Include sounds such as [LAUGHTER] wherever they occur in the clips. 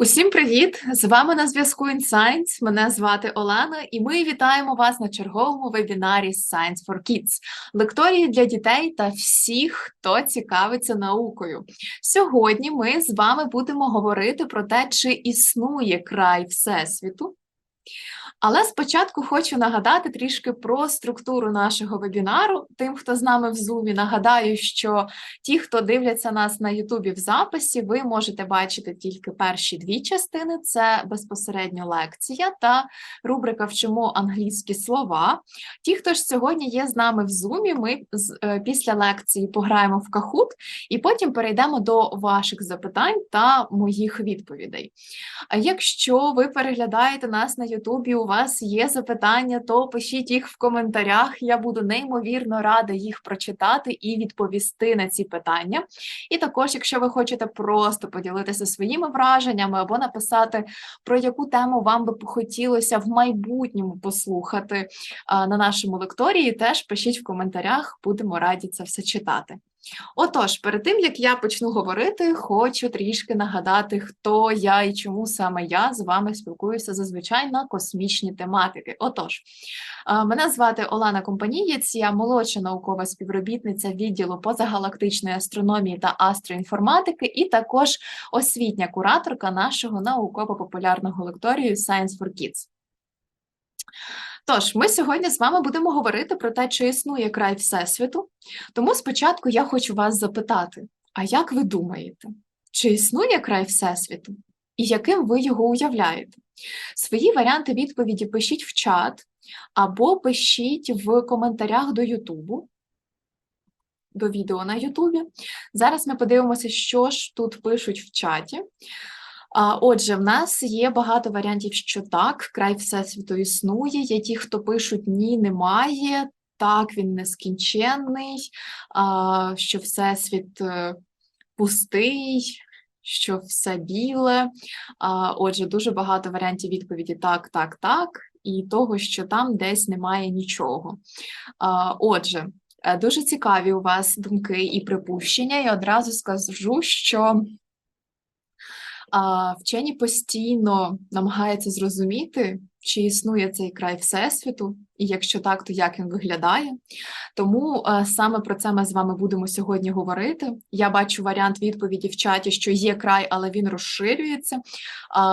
Усім привіт! З вами на зв'язку InScience. Мене звати Олена, і ми вітаємо вас на черговому вебінарі Science for Kids, лекторії для дітей та всіх, хто цікавиться наукою. Сьогодні ми з вами будемо говорити про те, чи існує край Всесвіту. Але спочатку хочу нагадати трішки про структуру нашого вебінару. Тим, хто з нами в Zoom, нагадаю, що ті, хто дивляться нас на Ютубі в записі, ви можете бачити тільки перші дві частини: це безпосередньо лекція та рубрика Вчимо англійські слова. Ті, хто ж сьогодні є з нами в Zoom, ми е, після лекції пограємо в Кахут і потім перейдемо до ваших запитань та моїх відповідей. Якщо ви переглядаєте нас на Ютубі, у вас є запитання, то пишіть їх в коментарях. Я буду неймовірно рада їх прочитати і відповісти на ці питання. І також, якщо ви хочете просто поділитися своїми враженнями або написати, про яку тему вам би хотілося в майбутньому послухати на нашому лекторії, теж пишіть в коментарях, будемо раді це все читати. Отож, перед тим як я почну говорити, хочу трішки нагадати, хто я і чому саме я з вами спілкуюся зазвичай на космічні тематики. Отож, мене звати Олена Компанієць, я молодша наукова співробітниця відділу позагалактичної астрономії та астроінформатики, і також освітня кураторка нашого науково-популярного лекторію Science for Kids. Тож, ми сьогодні з вами будемо говорити про те, чи існує край Всесвіту. Тому спочатку я хочу вас запитати: а як ви думаєте, чи існує край Всесвіту? І яким ви його уявляєте? Свої варіанти відповіді пишіть в чат або пишіть в коментарях до Ютубу, до відео на Ютубі. Зараз ми подивимося, що ж тут пишуть в чаті. Отже, в нас є багато варіантів, що так, край Всесвіту існує. Є ті, хто пишуть ні, немає, так, він нескінченний, що Всесвіт е, пустий, що все біле. Отже, дуже багато варіантів відповіді так, так, так, і того, що там десь немає нічого. Отже, е, дуже цікаві у вас думки і припущення. Я одразу скажу, що а, вчені постійно намагаються зрозуміти, чи існує цей край Всесвіту, і якщо так, то як він виглядає. Тому е, саме про це ми з вами будемо сьогодні говорити. Я бачу варіант відповіді в чаті, що є край, але він розширюється.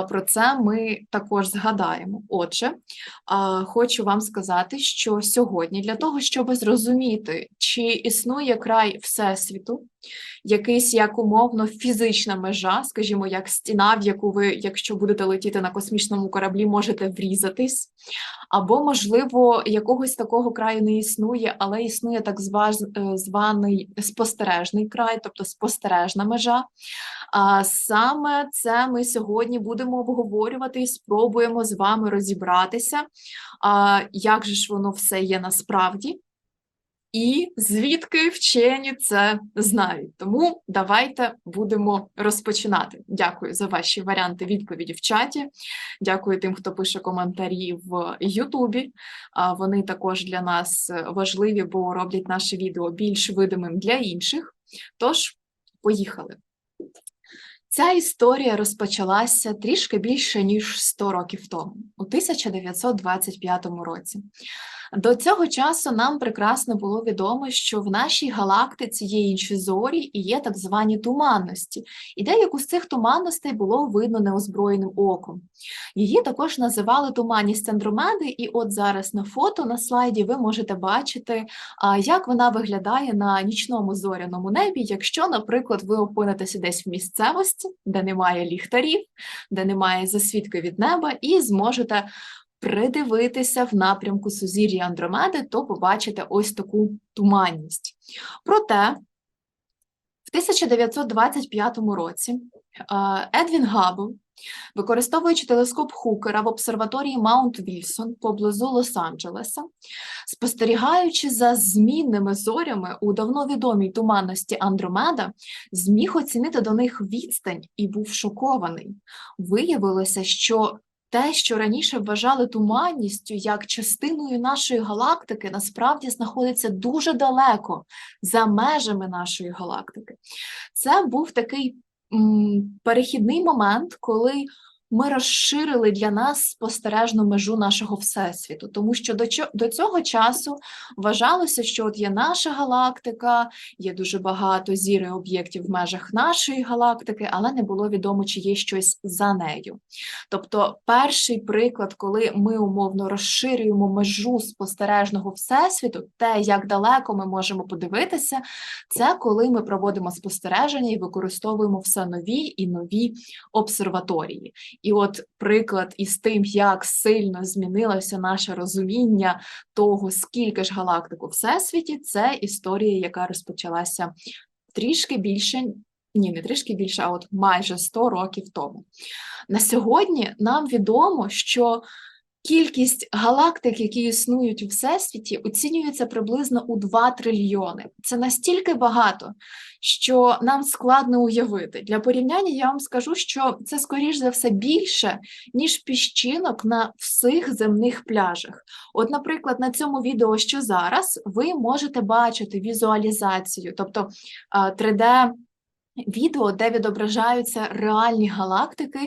Про це ми також згадаємо. Отже, хочу вам сказати, що сьогодні для того, щоб зрозуміти, чи існує край Всесвіту, якийсь як умовно фізична межа, скажімо, як стіна, в яку ви, якщо будете летіти на космічному кораблі, можете врізатись, або, можливо, якогось такого краю не існує, але існує так е, званий спостережний край, тобто спостережна межа. А саме це ми сьогодні будемо обговорювати і спробуємо з вами розібратися, як же ж воно все є насправді. І звідки вчені це знають. Тому давайте будемо розпочинати. Дякую за ваші варіанти відповіді в чаті. Дякую тим, хто пише коментарі в Ютубі. Вони також для нас важливі, бо роблять наше відео більш видимим для інших. Тож, поїхали. Ця історія розпочалася трішки більше ніж 100 років тому, у 1925 році. До цього часу нам прекрасно було відомо, що в нашій галактиці є інші зорі і є так звані туманності, і деяку з цих туманностей було видно неозброєним оком. Її також називали туманність Андромеди, і от зараз на фото на слайді ви можете бачити, як вона виглядає на нічному зоряному небі, якщо, наприклад, ви опинитеся десь в місцевості, де немає ліхтарів, де немає засвідки від неба, і зможете придивитися в напрямку сузір'я Андромеди, то побачите ось таку туманність. Проте в 1925 році е, Едвін Габбл, використовуючи телескоп Хукера в обсерваторії Маунт Вільсон поблизу Лос-Анджелеса, спостерігаючи за змінними зорями у давно відомій туманності Андромеда, зміг оцінити до них відстань і був шокований. Виявилося, що те, що раніше вважали туманністю як частиною нашої галактики, насправді знаходиться дуже далеко за межами нашої галактики. Це був такий перехідний момент, коли ми розширили для нас спостережну межу нашого всесвіту, тому що до, до цього часу вважалося, що от є наша галактика, є дуже багато зір і об'єктів в межах нашої галактики, але не було відомо, чи є щось за нею. Тобто, перший приклад, коли ми умовно розширюємо межу спостережного всесвіту, те, як далеко ми можемо подивитися, це коли ми проводимо спостереження і використовуємо все нові і нові обсерваторії. І от приклад із тим, як сильно змінилося наше розуміння того, скільки ж галактик у всесвіті, це історія, яка розпочалася трішки більше. Ні, не трішки більше, а от майже 100 років тому. На сьогодні нам відомо, що кількість галактик, які існують у всесвіті, оцінюється приблизно у 2 трильйони. Це настільки багато, що нам складно уявити. Для порівняння я вам скажу, що це скоріш за все більше, ніж піщинок на всіх земних пляжах. От, наприклад, на цьому відео, що зараз, ви можете бачити візуалізацію, тобто 3D. Відео, де відображаються реальні галактики,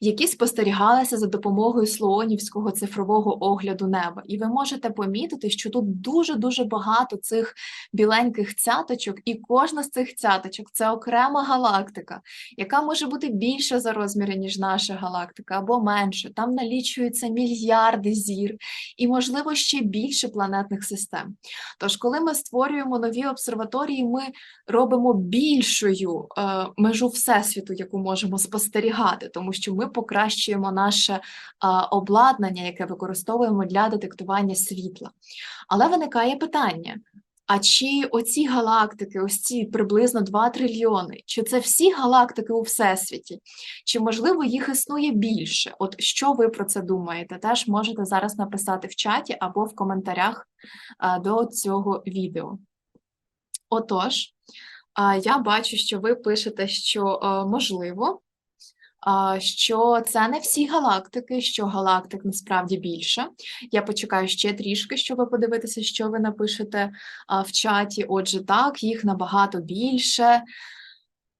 які спостерігалися за допомогою слоонівського цифрового огляду неба. І ви можете помітити, що тут дуже-дуже багато цих біленьких цяточок, і кожна з цих цяточок це окрема галактика, яка може бути більша за розміри, ніж наша галактика, або менше. Там налічуються мільярди зір, і, можливо, ще більше планетних систем. Тож, коли ми створюємо нові обсерваторії, ми робимо більшою межу всесвіту, яку можемо спостерігати, тому що ми покращуємо наше е, обладнання, яке використовуємо для детектування світла. Але виникає питання: а чи оці галактики, ось ці приблизно 2 трильйони, чи це всі галактики у всесвіті? Чи можливо їх існує більше? От що ви про це думаєте? Теж можете зараз написати в чаті або в коментарях е, до цього відео. Отож, я бачу, що ви пишете, що е, можливо, що це не всі галактики, що галактик насправді більше. Я почекаю ще трішки, щоб подивитися, що ви напишете в чаті. Отже, так, їх набагато більше.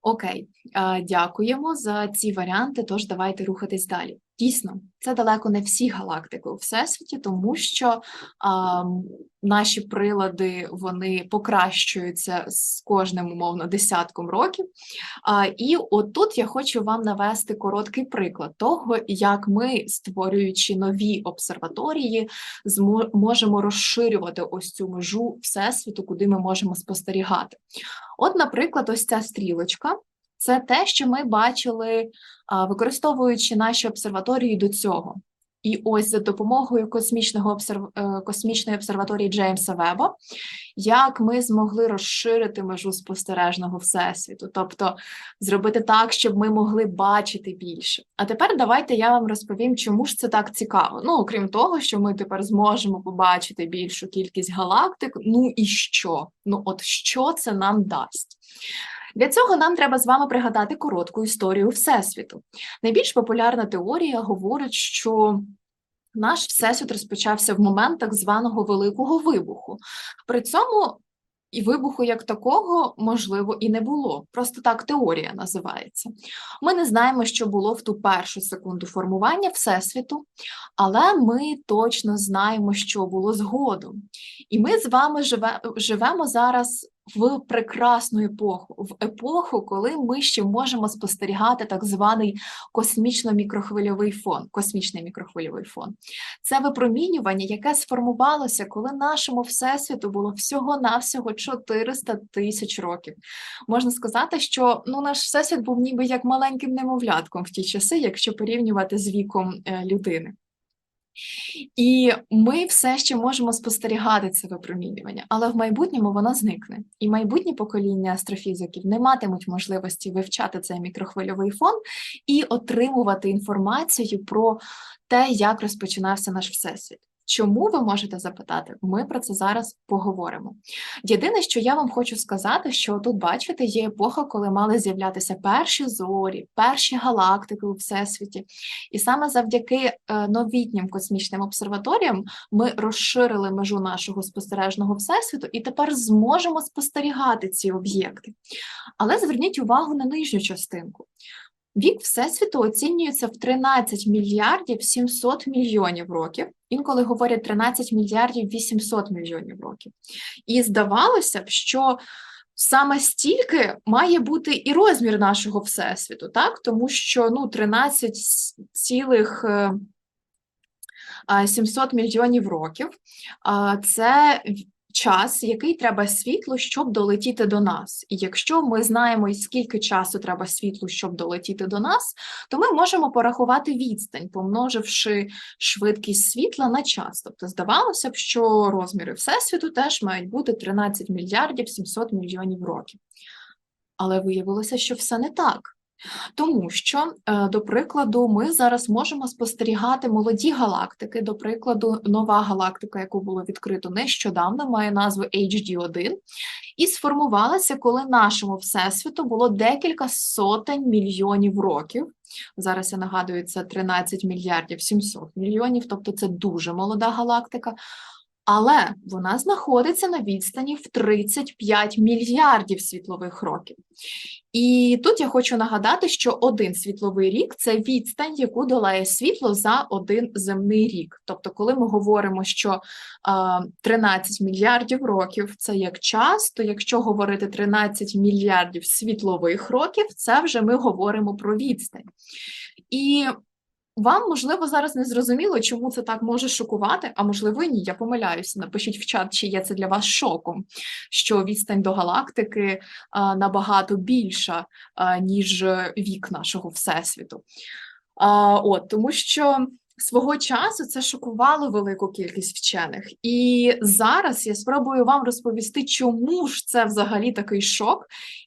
Окей, дякуємо за ці варіанти. Тож давайте рухатись далі. Дійсно, це далеко не всі галактики у всесвіті, тому що а, наші прилади вони покращуються з кожним умовно десятком років. А, і отут я хочу вам навести короткий приклад того, як ми, створюючи нові обсерваторії, змо- можемо розширювати ось цю межу всесвіту, куди ми можемо спостерігати. От, наприклад, ось ця стрілочка. Це те, що ми бачили, використовуючи наші обсерваторії до цього. І ось за допомогою космічного обсерв... е, космічної обсерваторії Джеймса Веба, як ми змогли розширити межу спостережного всесвіту, тобто зробити так, щоб ми могли бачити більше. А тепер давайте я вам розповім, чому ж це так цікаво. Ну, окрім того, що ми тепер зможемо побачити більшу кількість галактик. Ну і що? Ну, от що це нам дасть? Для цього нам треба з вами пригадати коротку історію Всесвіту. Найбільш популярна теорія говорить, що наш всесвіт розпочався в момент так званого великого вибуху. При цьому і вибуху як такого, можливо, і не було. Просто так теорія називається. Ми не знаємо, що було в ту першу секунду формування Всесвіту, але ми точно знаємо, що було згодом. І ми з вами живе, живемо зараз в прекрасну епоху, в епоху, коли ми ще можемо спостерігати так званий космічно-мікрохвильовий фон. Космічний мікрохвильовий фон. Це випромінювання, яке сформувалося, коли нашому всесвіту було всього-навсього 400 тисяч років. Можна сказати, що ну, наш всесвіт був ніби як маленьким немовлятком в ті часи, якщо порівнювати з віком е, людини. І ми все ще можемо спостерігати це випромінювання, але в майбутньому воно зникне. І майбутні покоління астрофізиків не матимуть можливості вивчати цей мікрохвильовий фон і отримувати інформацію про те, як розпочинався наш всесвіт. Чому ви можете запитати? Ми про це зараз поговоримо. Єдине, що я вам хочу сказати, що тут, бачите, є епоха, коли мали з'являтися перші зорі, перші галактики у всесвіті. І саме завдяки е, новітнім космічним обсерваторіям ми розширили межу нашого спостережного всесвіту і тепер зможемо спостерігати ці об'єкти. Але зверніть увагу на нижню частинку. Вік Всесвіту оцінюється в 13 мільярдів 700 мільйонів років. Інколи говорять 13 мільярдів 800 мільйонів років. І здавалося б, що саме стільки має бути і розмір нашого Всесвіту, так? Тому що ну, 13 цілих. 700 мільйонів років це час, який треба світло, щоб долетіти до нас. І якщо ми знаємо, скільки часу треба світлу, щоб долетіти до нас, то ми можемо порахувати відстань, помноживши швидкість світла на час. Тобто, здавалося б, що розміри Всесвіту теж мають бути 13 мільярдів 700 мільйонів років. Але виявилося, що все не так. Тому що, е, до прикладу, ми зараз можемо спостерігати молоді галактики. До прикладу, нова галактика, яку було відкрито нещодавно, має назву HD1, і сформувалася, коли нашому всесвіту було декілька сотень мільйонів років. Зараз я нагадую, це 13 мільярдів 700 мільйонів, тобто це дуже молода галактика. Але вона знаходиться на відстані в 35 мільярдів світлових років. І тут я хочу нагадати, що один світловий рік це відстань, яку долає світло за один земний рік. Тобто, коли ми говоримо, що а, 13 мільярдів років це як час, то якщо говорити 13 мільярдів світлових років, це вже ми говоримо про відстань. І вам, можливо, зараз не зрозуміло, чому це так може шокувати, а можливо, і ні. Я помиляюся. Напишіть в чат, чи є це для вас шоком, що відстань до галактики набагато більша, ніж вік нашого всесвіту. А, От тому що. Свого часу це шокувало велику кількість вчених, і зараз я спробую вам розповісти, чому ж це взагалі такий шок,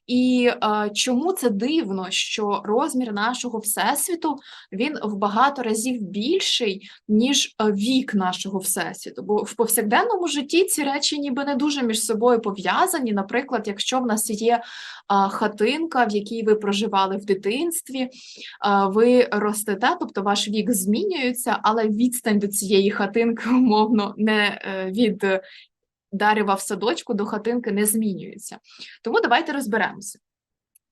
і е, чому це дивно, що розмір нашого всесвіту він в багато разів більший, ніж вік нашого всесвіту. Бо в повсякденному житті ці речі ніби не дуже між собою пов'язані. Наприклад, якщо в нас є е, хатинка, в якій ви проживали в дитинстві, е, ви ростете, тобто ваш вік змінюється, але відстань до цієї хатинки [LAUGHS] умовно не е, від Дарева в садочку до хатинки не змінюється. Тому давайте розберемося.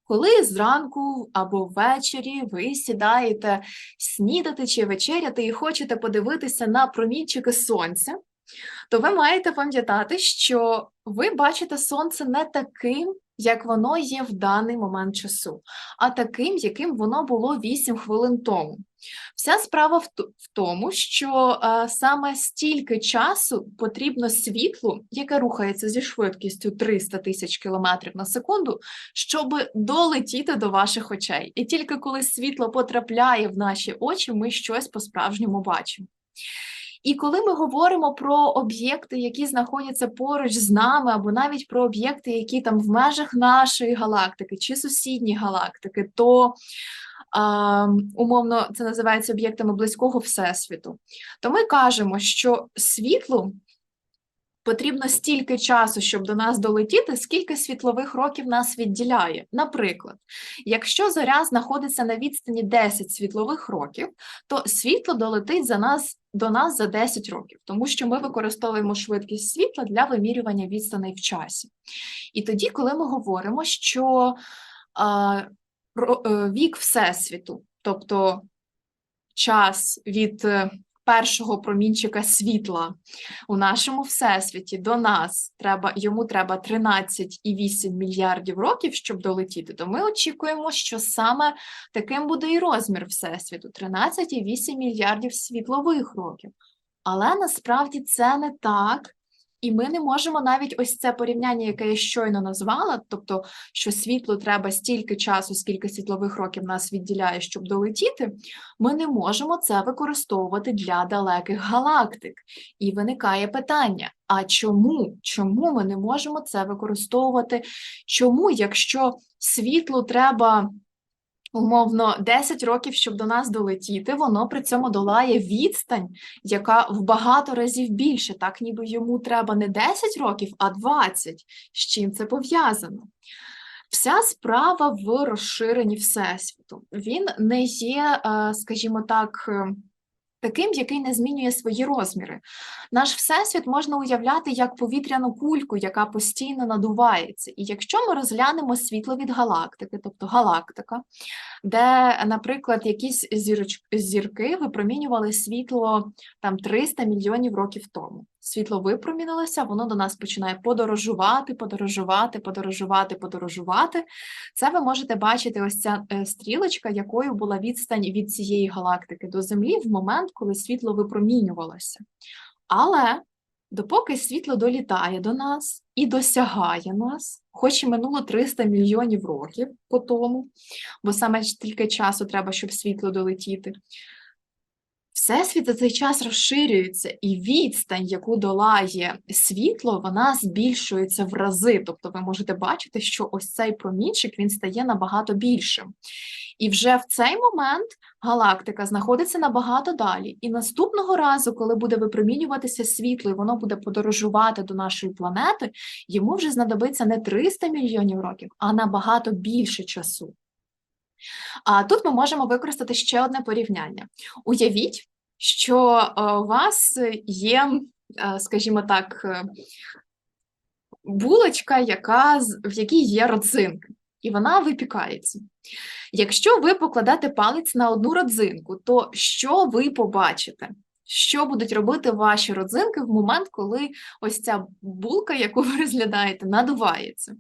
Коли зранку або ввечері ви сідаєте снідати чи вечеряти і хочете подивитися на промінчики сонця, то ви маєте пам'ятати, що ви бачите сонце не таким, як воно є в даний момент часу, а таким, яким воно було 8 хвилин тому. Вся справа в тому, що а, саме стільки часу потрібно світлу, яке рухається зі швидкістю 300 тисяч кілометрів на секунду, щоб долетіти до ваших очей. І тільки коли світло потрапляє в наші очі, ми щось по-справжньому бачимо. І коли ми говоримо про об'єкти, які знаходяться поруч з нами, або навіть про об'єкти, які там в межах нашої галактики чи сусідні галактики, то умовно це називається об'єктами близького всесвіту, то ми кажемо, що світло потрібно стільки часу, щоб до нас долетіти, скільки світлових років нас відділяє. Наприклад, якщо зоря знаходиться на відстані 10 світлових років, то світло долетить за нас до нас за 10 років, тому що ми використовуємо швидкість світла для вимірювання відстаней в часі. І тоді, коли ми говоримо, що а, про, а, вік Всесвіту, тобто час від е, першого промінчика світла у нашому всесвіті до нас треба йому треба 13,8 мільярдів років, щоб долетіти. То ми очікуємо, що саме таким буде і розмір всесвіту: 13,8 мільярдів світлових років. Але насправді це не так. І ми не можемо навіть ось це порівняння, яке я щойно назвала, тобто, що світло треба стільки часу, скільки світлових років нас відділяє, щоб долетіти, ми не можемо це використовувати для далеких галактик. І виникає питання: а чому? Чому ми не можемо це використовувати? Чому, якщо світлу треба умовно 10 років, щоб до нас долетіти, воно при цьому долає відстань, яка в багато разів більше, так ніби йому треба не 10 років, а 20. З чим це пов'язано? Вся справа в розширенні Всесвіту. Він не є, е, скажімо так, е, таким, який не змінює свої розміри. Наш всесвіт можна уявляти як повітряну кульку, яка постійно надувається. І якщо ми розглянемо світло від галактики, тобто галактика, де, наприклад, якісь зірки випромінювали світло там 300 мільйонів років тому. Світло випромінилося, воно до нас починає подорожувати, подорожувати, подорожувати, подорожувати. Це ви можете бачити ось ця е, стрілочка, якою була відстань від цієї галактики до Землі в момент, коли світло випромінювалося. Але допоки світло долітає до нас і досягає нас, хоч і минуло 300 мільйонів років по тому, бо саме стільки часу треба, щоб світло долетіти. Всесвіт за цей час розширюється, і відстань, яку долає світло, вона збільшується в рази. Тобто ви можете бачити, що ось цей промінчик він стає набагато більшим. І вже в цей момент галактика знаходиться набагато далі. І наступного разу, коли буде випромінюватися світло, і воно буде подорожувати до нашої планети, йому вже знадобиться не 300 мільйонів років, а набагато більше часу. А тут ми можемо використати ще одне порівняння. Уявіть, що е, у вас є, е, скажімо так, е, булочка, яка, в якій є родзинки, і вона випікається. Якщо ви покладете палець на одну родзинку, то що ви побачите? Що будуть робити ваші родзинки в момент, коли ось ця булка, яку [LAUGHS] ви розглядаєте, надувається?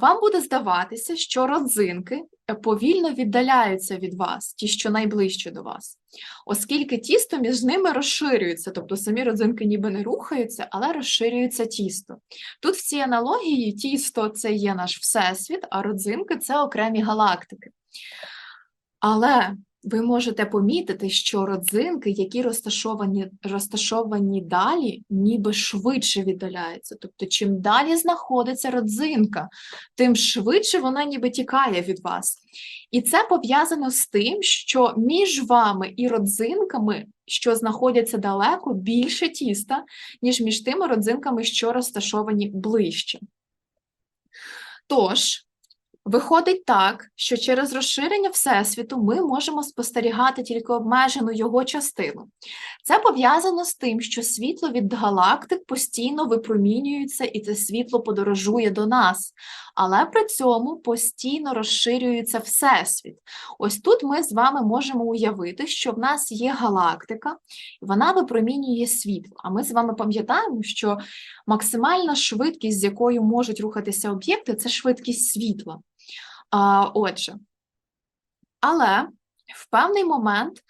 Вам буде здаватися, що родзинки повільно віддаляються від вас, ті, що найближче до вас, оскільки тісто між ними розширюється, тобто самі родзинки ніби не рухаються, але розширюється тісто. Тут в цій аналогії тісто це є наш всесвіт, а родзинки це окремі галактики. Але ви можете помітити, що родзинки, які розташовані розташовані далі, ніби швидше віддаляються. Тобто, чим далі знаходиться родзинка, тим швидше вона ніби тікає від вас. І це пов'язано з тим, що між вами і родзинками, що знаходяться далеко, більше тіста, ніж між тими родзинками, що розташовані ближче. Тож, Виходить так, що через розширення Всесвіту ми можемо спостерігати тільки обмежену його частину. Це пов'язано з тим, що світло від галактик постійно випромінюється, і це світло подорожує до нас, але при цьому постійно розширюється Всесвіт. Ось тут ми з вами можемо уявити, що в нас є галактика, вона випромінює світло. А ми з вами пам'ятаємо, що максимальна швидкість, з якою можуть рухатися об'єкти, це швидкість світла. А, Отже, але в певний момент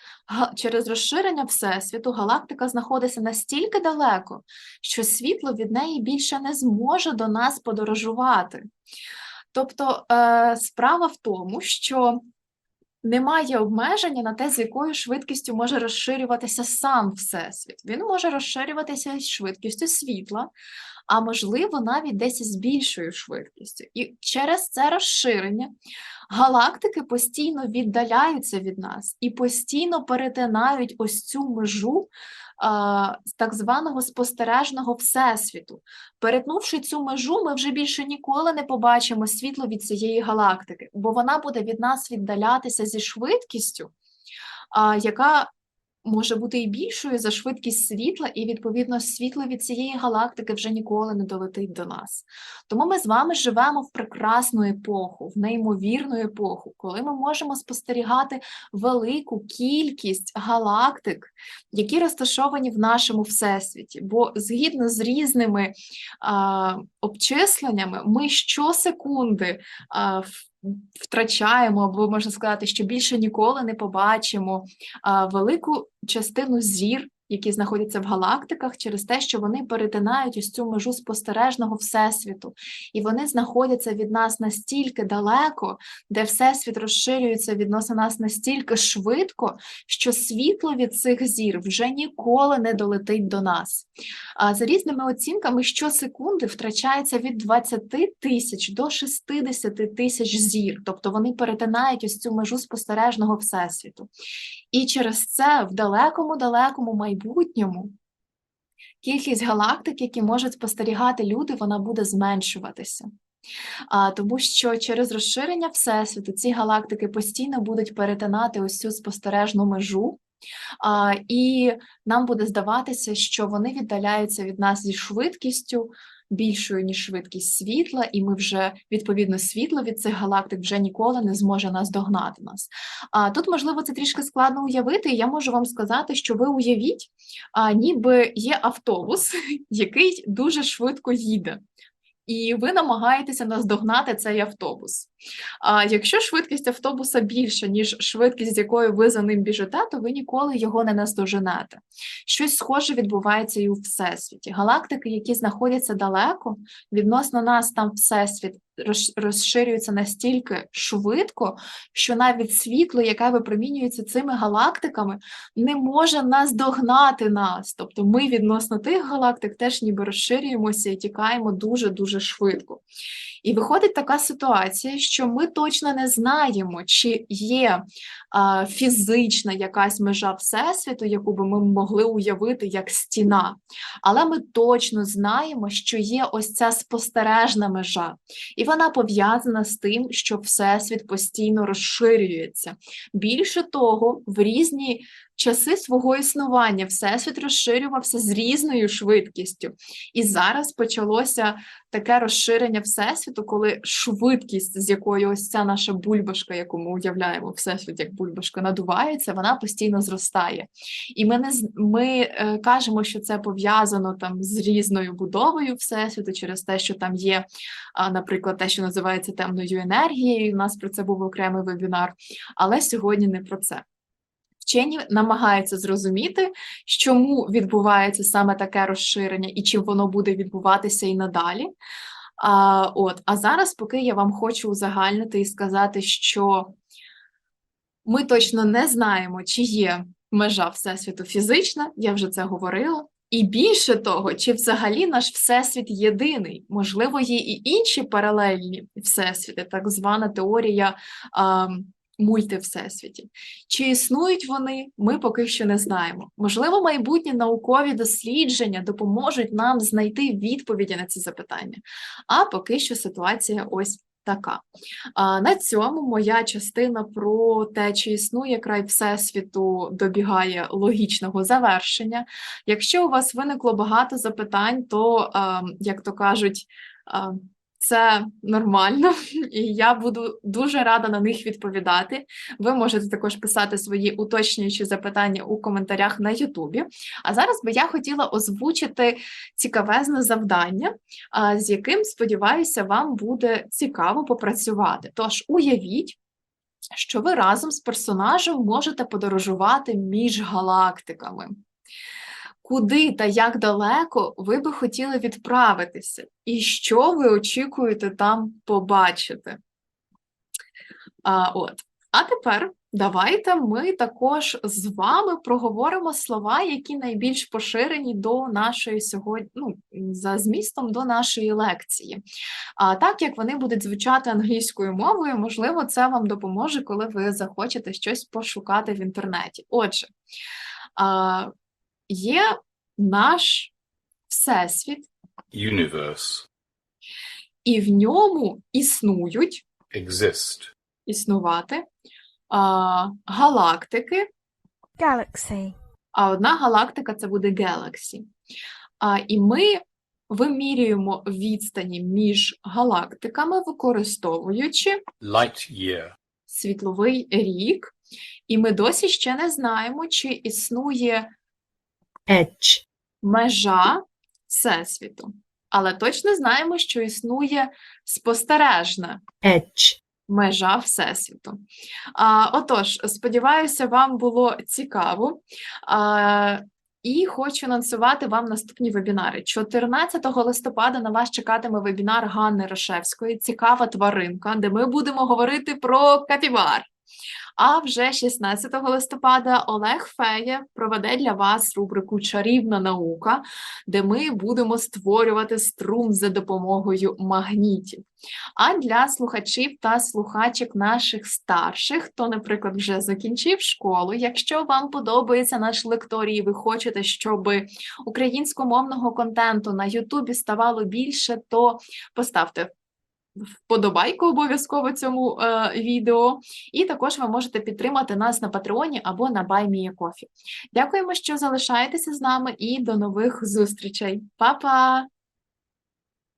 через розширення Всесвіту галактика знаходиться настільки далеко, що світло від неї більше не зможе до нас подорожувати. Тобто е, справа в тому, що немає обмеження на те, з якою швидкістю може розширюватися сам Всесвіт. Він може розширюватися з швидкістю світла, а можливо, навіть десь з більшою швидкістю. І через це розширення галактики постійно віддаляються від нас і постійно перетинають ось цю межу так званого спостережного всесвіту. Перетнувши цю межу, ми вже більше ніколи не побачимо світло від цієї галактики, бо вона буде від нас віддалятися зі швидкістю, яка може бути і більшою за швидкість світла, і, відповідно, світло від цієї галактики вже ніколи не долетить до нас. Тому ми з вами живемо в прекрасну епоху, в неймовірну епоху, коли ми можемо спостерігати велику кількість галактик, які розташовані в нашому всесвіті. Бо згідно з різними а, обчисленнями, ми щосекунди а, втрачаємо, або можна сказати, що більше ніколи не побачимо велику частину зір, які знаходяться в галактиках, через те, що вони перетинають ось цю межу спостережного всесвіту, і вони знаходяться від нас настільки далеко, де всесвіт розширюється відносно нас настільки швидко, що світло від цих зір вже ніколи не долетить до нас. А за різними оцінками, щосекунди втрачається від 20 тисяч до 60 тисяч зір, тобто вони перетинають ось цю межу спостережного всесвіту. І через це в далекому далекому майбутньому кількість галактик, які можуть спостерігати люди, вона буде зменшуватися. А, тому що через розширення всесвіту ці галактики постійно будуть перетинати ось цю спостережну межу, а, і нам буде здаватися, що вони віддаляються від нас зі швидкістю більшою, ніж швидкість світла, і ми вже відповідно світло від цих галактик вже ніколи не зможе нас догнати нас. А тут, можливо, це трішки складно уявити. і Я можу вам сказати, що ви уявіть, а, ніби є автобус, [LAUGHS] який дуже швидко їде. І ви намагаєтеся наздогнати цей автобус. А якщо швидкість автобуса більша, ніж швидкість, з якою ви за ним біжите, то ви ніколи його не наздоженете. Щось схоже відбувається і у всесвіті. Галактики, які знаходяться далеко, відносно нас там всесвіт розширюється настільки швидко, що навіть світло, яке випромінюється цими галактиками, не може наздогнати нас. Тобто ми відносно тих галактик теж ніби розширюємося і тікаємо дуже-дуже швидко. І виходить така ситуація, що ми точно не знаємо, чи є а, фізична якась межа Всесвіту, яку би ми могли уявити як стіна. Але ми точно знаємо, що є ось ця спостережна межа, і вона пов'язана з тим, що Всесвіт постійно розширюється. Більше того, в різні часи свого існування Всесвіт розширювався з різною швидкістю. І зараз почалося таке розширення Всесвіту, коли швидкість, з якою ось ця наша бульбашка, яку ми уявляємо, Всесвіт як бульбашка, надувається, вона постійно зростає. І ми не ми е, кажемо, що це пов'язано там з різною будовою Всесвіту, через те, що там є, наприклад, те, що називається темною енергією. У нас про це був окремий вебінар, але сьогодні не про це. Вчені намагаються зрозуміти, чому відбувається саме таке розширення і чи воно буде відбуватися і надалі. А, от, а зараз, поки я вам хочу узагальнити і сказати, що ми точно не знаємо, чи є межа Всесвіту фізична, я вже це говорила. І більше того, чи взагалі наш всесвіт єдиний, можливо, є і інші паралельні всесвіти, так звана теорія а, мультивсесвітів. Чи існують вони, ми поки що не знаємо. Можливо, майбутні наукові дослідження допоможуть нам знайти відповіді на ці запитання. А поки що ситуація ось така. А, на цьому моя частина про те, чи існує край Всесвіту, добігає логічного завершення. Якщо у вас виникло багато запитань, то, а, як то кажуть, а, це нормально, [LAUGHS] і я буду дуже рада на них відповідати. Ви можете також писати свої уточнюючі запитання у коментарях на Ютубі. А зараз би я хотіла озвучити цікавезне завдання, з яким, сподіваюся, вам буде цікаво попрацювати. Тож уявіть, що ви разом з персонажем можете подорожувати між галактиками. Куди та як далеко ви би хотіли відправитися, і що ви очікуєте там побачити? А, от. а тепер давайте ми також з вами проговоримо слова, які найбільш поширені до нашої сьогодні, ну, за змістом до нашої лекції. А так як вони будуть звучати англійською мовою, можливо, це вам допоможе, коли ви захочете щось пошукати в інтернеті. Отже, а, є наш всесвіт, universe, і в ньому існують exist, існувати а, галактики, Galaxy. а одна галактика це буде Galaxy. А, і ми вимірюємо відстані між галактиками, використовуючи light year, світловий рік, і ми досі ще не знаємо, чи існує Edge. межа Всесвіту. Але точно знаємо, що існує спостережна Edge. межа Всесвіту. А, отож, сподіваюся, вам було цікаво. А, І хочу анонсувати вам наступні вебінари. 14 листопада на вас чекатиме вебінар Ганни Рошевської Цікава тваринка, де ми будемо говорити про капібар. А вже 16 листопада Олег Феє проведе для вас рубрику Чарівна наука, де ми будемо створювати струм за допомогою магнітів. А для слухачів та слухачок наших старших, хто, наприклад, вже закінчив школу, якщо вам подобається наш лекторій, і ви хочете, щоб українськомовного контенту на Ютубі ставало більше, то поставте вподобайку обов'язково цьому е, відео. І також ви можете підтримати нас на Патреоні або на Баймієкофі. Дякуємо, що залишаєтеся з нами, і до нових зустрічей. Па-па!